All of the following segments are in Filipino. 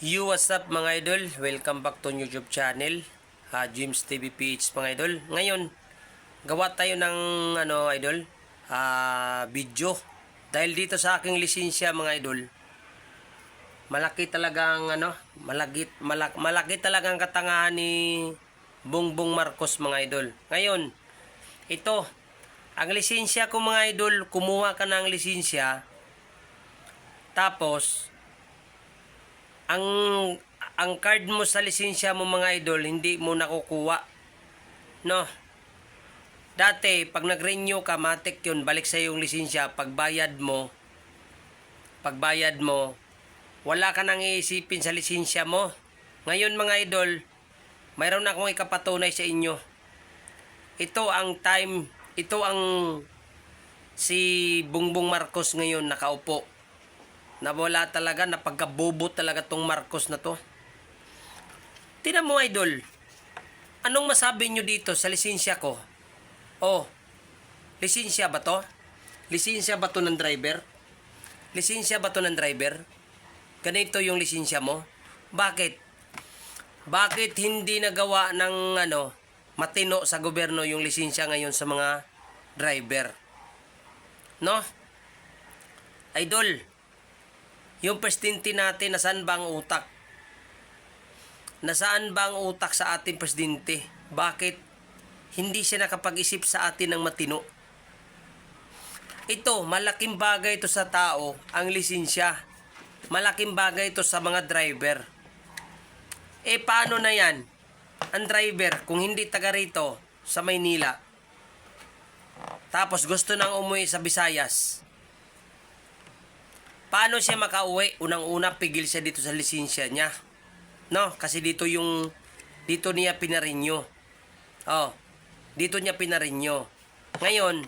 You, what's up mga idol? Welcome back to YouTube channel. Ha, James TV PH mga idol. Ngayon, gawa tayo ng ano idol, ah, video. Dahil dito sa aking lisensya mga idol, malaki talagang ano, malaki, malaki, malaki talagang katangahan ni Bongbong Marcos mga idol. Ngayon, ito, ang lisensya ko mga idol, kumuha ka ng lisensya, tapos, ang ang card mo sa lisensya mo mga idol hindi mo nakukuha. No? Dati pag nag-renew ka matik yun balik sa yung lisensya. Pagbayad mo pagbayad mo wala ka nang iisipin sa lisensya mo. Ngayon mga idol mayroon akong ikapatunay sa inyo. Ito ang time ito ang si Bongbong Marcos ngayon nakaupo na wala talaga, napagkabobo talaga tong Marcos na to. Tinan mo, idol. Anong masabi nyo dito sa lisensya ko? Oh, lisensya ba to? Lisensya ba to ng driver? Lisensya ba to ng driver? Ganito yung lisensya mo? Bakit? Bakit hindi nagawa ng ano, matino sa gobyerno yung lisensya ngayon sa mga driver? No? Idol, yung presidente natin, nasaan ba ang utak? Nasaan ba ang utak sa ating presidente? Bakit hindi siya nakapag-isip sa atin ng matino? Ito, malaking bagay ito sa tao, ang lisensya. Malaking bagay ito sa mga driver. Eh, paano na yan? Ang driver, kung hindi taga rito, sa Maynila, tapos gusto nang umuwi sa Visayas, Paano siya makauwi? Unang-una, pigil siya dito sa lisensya niya. No? Kasi dito yung, dito niya pinarinyo. Oh, dito niya pinarinyo. Ngayon,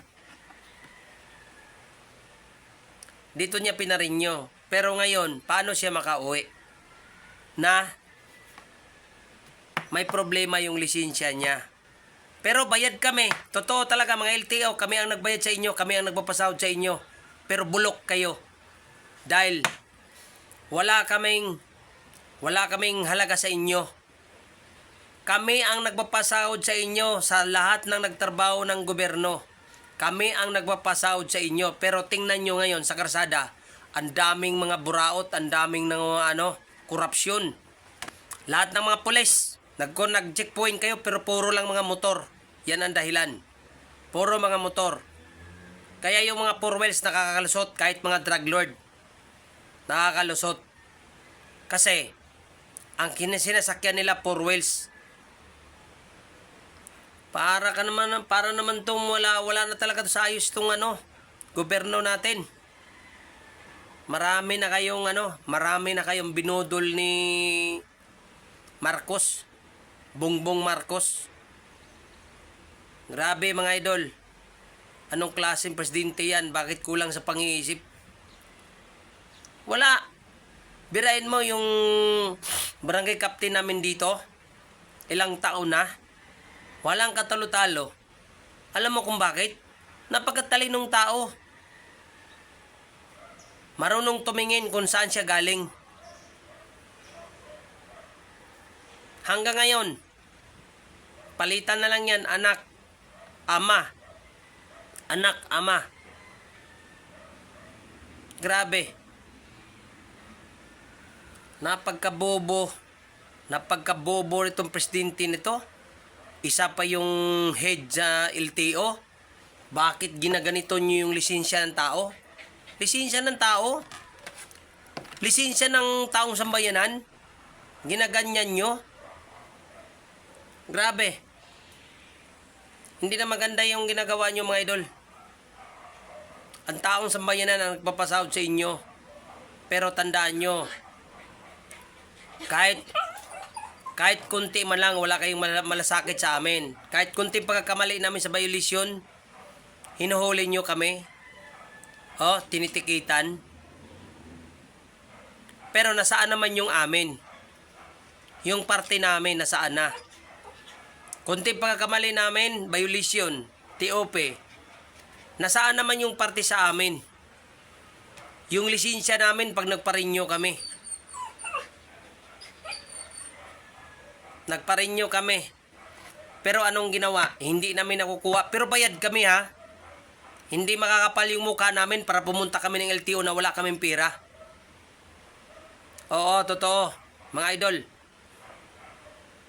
dito niya pinarinyo. Pero ngayon, paano siya makauwi? Na, may problema yung lisensya niya. Pero bayad kami. Totoo talaga mga LTO, kami ang nagbayad sa inyo, kami ang nagpapasahod sa inyo. Pero bulok kayo. Dahil wala kaming wala kaming halaga sa inyo. Kami ang nagpapasahod sa inyo sa lahat ng nagtrabaho ng gobyerno. Kami ang nagpapasahod sa inyo. Pero tingnan nyo ngayon sa karsada, ang daming mga buraot, ang daming ng mga ano, korupsyon. Lahat ng mga pulis, nagko nag-checkpoint kayo pero puro lang mga motor. Yan ang dahilan. Puro mga motor. Kaya yung mga four wheels nakakalusot kahit mga drug lord nakakalusot. Kasi, ang kinasinasakyan nila four wheels. Para ka naman, para naman tong wala, wala na talaga sa ayos tong ano, gobyerno natin. Marami na kayong ano, marami na kayong binudol ni Marcos. Bongbong Marcos. Grabe mga idol. Anong klaseng presidente yan? Bakit kulang sa pang-iisip? Wala. Birain mo yung barangay captain namin dito. Ilang taon na. Walang katalo-talo. Alam mo kung bakit? Napagkatalinong tao. Marunong tumingin kung saan siya galing. Hanggang ngayon, palitan na lang yan, anak, ama. Anak, ama. Grabe napagkabobo, napagkabobo itong presidente nito. Isa pa yung head sa LTO. Bakit ginaganito nyo yung lisensya ng tao? Lisensya ng tao? Lisensya ng taong sambayanan? Ginaganyan nyo? Grabe. Hindi na maganda yung ginagawa nyo mga idol. Ang taong sambayanan ang nagpapasahod sa inyo. Pero tandaan nyo, kahit kahit kunti man lang wala kayong mal- malasakit sa amin. Kahit kunti pagkakamali namin sa violation, hinuhuli nyo kami. Oh, tinitikitan. Pero nasaan naman yung amin? Yung parte namin nasaan na? Kunti pagkakamali namin, violation, TOP. Nasaan naman yung parte sa amin? Yung lisensya namin pag nagparinyo kami. Nagpa-renew kami. Pero anong ginawa? Hindi namin nakukuha. Pero bayad kami ha. Hindi makakapal yung mukha namin para pumunta kami ng LTO na wala kaming pira. Oo, totoo. Mga idol.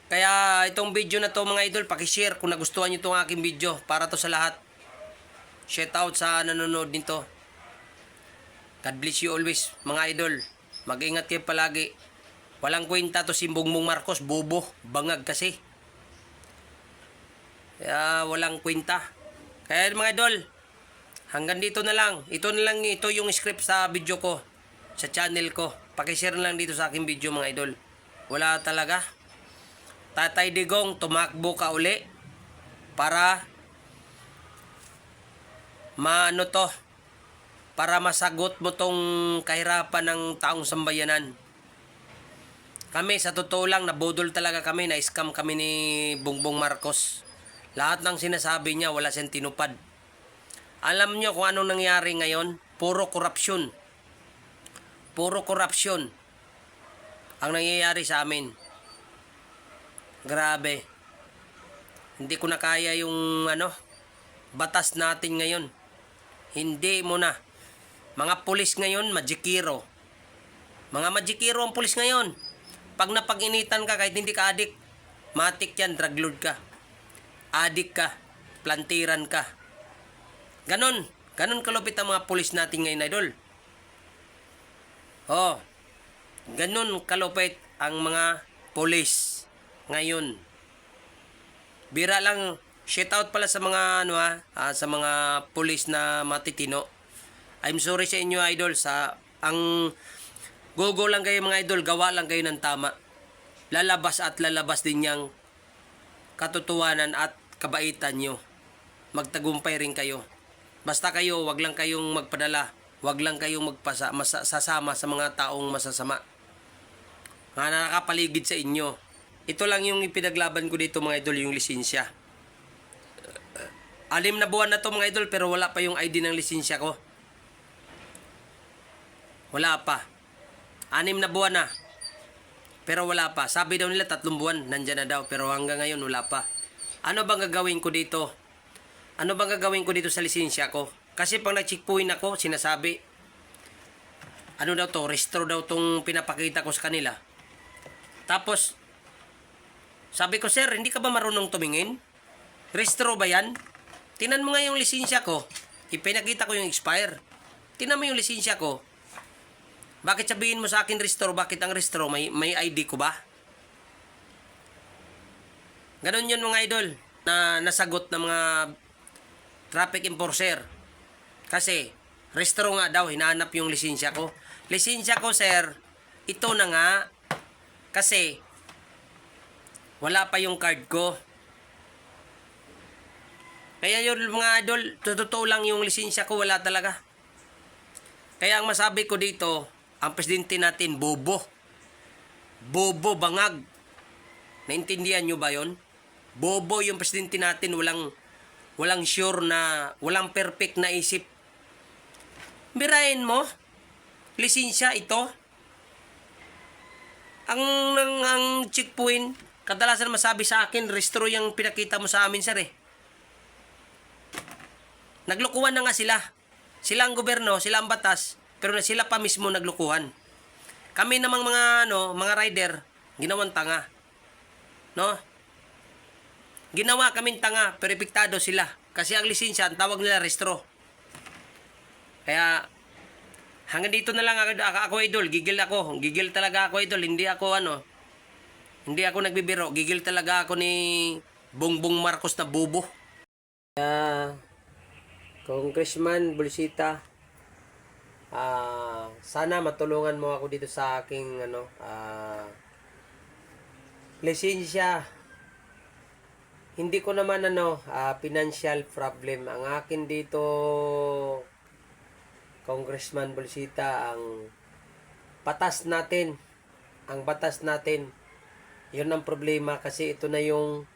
Kaya itong video na to mga idol, pakishare kung nagustuhan nyo itong aking video para to sa lahat. Shout out sa nanonood nito. God bless you always, mga idol. Mag-ingat kayo palagi. Walang kwenta to si Bongbong Marcos, bobo, bangag kasi. Kaya walang kwenta. Kaya mga idol, hanggang dito na lang. Ito na lang, ito yung script sa video ko, sa channel ko. Pakishare na lang dito sa aking video mga idol. Wala talaga. Tatay Digong, tumakbo ka uli para maano to para masagot mo tong kahirapan ng taong sambayanan. Kami, sa totoo lang, nabudol talaga kami, na-scam kami ni Bongbong Marcos. Lahat ng sinasabi niya, wala siyang tinupad. Alam niyo kung anong nangyari ngayon? Puro korupsyon. Puro korupsyon ang nangyayari sa amin. Grabe. Hindi ko na kaya yung ano, batas natin ngayon. Hindi mo na. Mga pulis ngayon, majikiro. Mga majikiro ang pulis ngayon. Pag napag-initan ka, kahit hindi ka adik, matik yan, drug lord ka. Adik ka, plantiran ka. Ganon. Ganon kalupit ang mga pulis natin ngayon, idol. Oh, ganon kalupit ang mga pulis ngayon. Bira lang, shout out pala sa mga ano ha, ah, sa mga pulis na matitino. I'm sorry sa inyo idol sa ang gogo lang kayo mga idol, gawa lang kayo ng tama. Lalabas at lalabas din yang katotohanan at kabaitan nyo. Magtagumpay rin kayo. Basta kayo, wag lang kayong magpadala. Wag lang kayong magpasa, masa, sasama sa mga taong masasama. Mga nakakapaligid sa inyo. Ito lang yung ipinaglaban ko dito mga idol, yung lisensya. Alim na buwan na to mga idol pero wala pa yung ID ng lisensya ko. Wala pa. Anim na buwan na. Pero wala pa. Sabi daw nila tatlong buwan, nandyan na daw. Pero hanggang ngayon wala pa. Ano bang gagawin ko dito? Ano bang gagawin ko dito sa lisensya ko? Kasi pag nag-checkpoint ako, sinasabi, ano daw to, restro daw tong pinapakita ko sa kanila. Tapos, sabi ko, sir, hindi ka ba marunong tumingin? Restro ba yan? Tinan mo nga yung lisensya ko. Ipinakita ko yung expire. Tinan mo yung lisensya ko. Bakit sabihin mo sa akin restore? Bakit ang restore? May, may ID ko ba? Ganon yun mga idol na nasagot ng mga traffic enforcer. Kasi, restore nga daw, hinahanap yung lisensya ko. Lisensya ko, sir, ito na nga. Kasi, wala pa yung card ko. Kaya yun mga idol, totoo lang yung lisensya ko, wala talaga. Kaya ang masabi ko dito, ang presidente natin, bobo. Bobo, bangag. Naintindihan nyo ba yon? Bobo yung presidente natin, walang, walang sure na, walang perfect na isip. Birahin mo, lisensya ito. Ang, ang, ang checkpoint, kadalasan masabi sa akin, restro yung pinakita mo sa amin, sir eh. Naglukuhan na nga sila. Sila ang gobyerno, sila ang batas, pero sila pa mismo naglukuhan. Kami namang mga ano, mga rider, ginawang tanga. No? Ginawa kaming tanga, pero epektado sila. Kasi ang lisensya, ang tawag nila restro. Kaya, hanggang dito na lang ako, ako, idol, gigil ako. Gigil talaga ako idol, hindi ako ano, hindi ako nagbibiro. Gigil talaga ako ni Bongbong Marcos na bubo. Kaya, Congressman Bulsita, ah sana matulungan mo ako dito sa aking ano, ah lisensya. Hindi ko naman ano, ah, financial problem. Ang akin dito, Congressman Bulsita, ang batas natin, ang batas natin, yun ang problema kasi ito na yung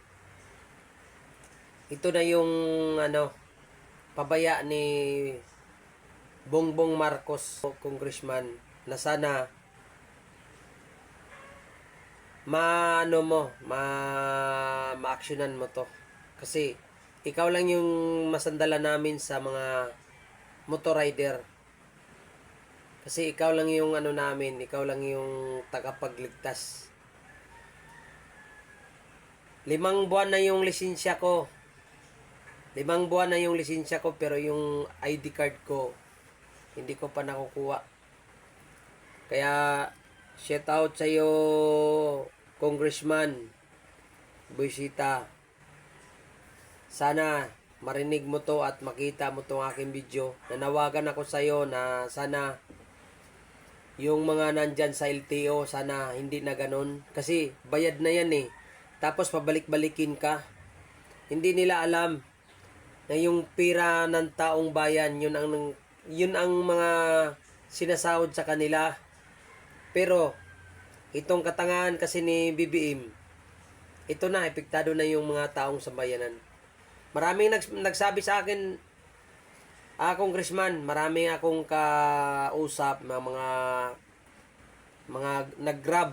ito na yung ano pabaya ni Bongbong Marcos congressman na sana maano mo, ma ma-actionan mo to. Kasi ikaw lang yung masandala namin sa mga motor rider. Kasi ikaw lang yung ano namin, ikaw lang yung tagapagligtas. Limang buwan na yung lisensya ko. Limang buwan na yung lisensya ko pero yung ID card ko hindi ko pa nakukuha. Kaya shout out sa iyo Congressman Buisita. Sana marinig mo to at makita mo tong aking video. Nanawagan ako sa iyo na sana yung mga nandyan sa LTO, sana hindi na ganun. Kasi bayad na yan eh. Tapos pabalik-balikin ka. Hindi nila alam na yung pira ng taong bayan, yun ang, yun ang mga sinasahod sa kanila. Pero, itong katangahan kasi ni BBM, ito na, epektado na yung mga taong sambayanan. Maraming nags- nagsabi sa akin, ah, congressman, marami akong kausap na mga mga nag-grab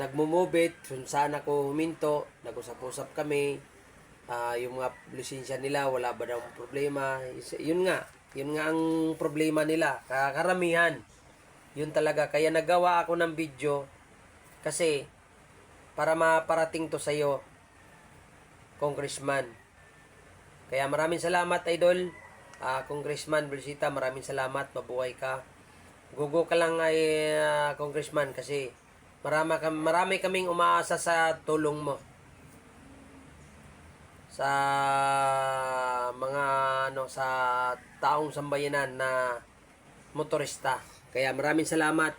nagmumubit kung saan ako huminto nag-usap-usap kami ah, yung mga lisensya nila wala ba daw problema yun nga yun nga ang problema nila ka- karamihan yun talaga kaya nagawa ako ng video kasi para maparating to sa iyo congressman kaya maraming salamat, idol. Ah, Congressman Bersita, maraming salamat. Mabuhay ka. Gugo ka lang ay ah, Congressman kasi marami, marami kaming umaasa sa tulong mo. Sa mga ano sa taong sambayanan na motorista. Kaya maraming salamat.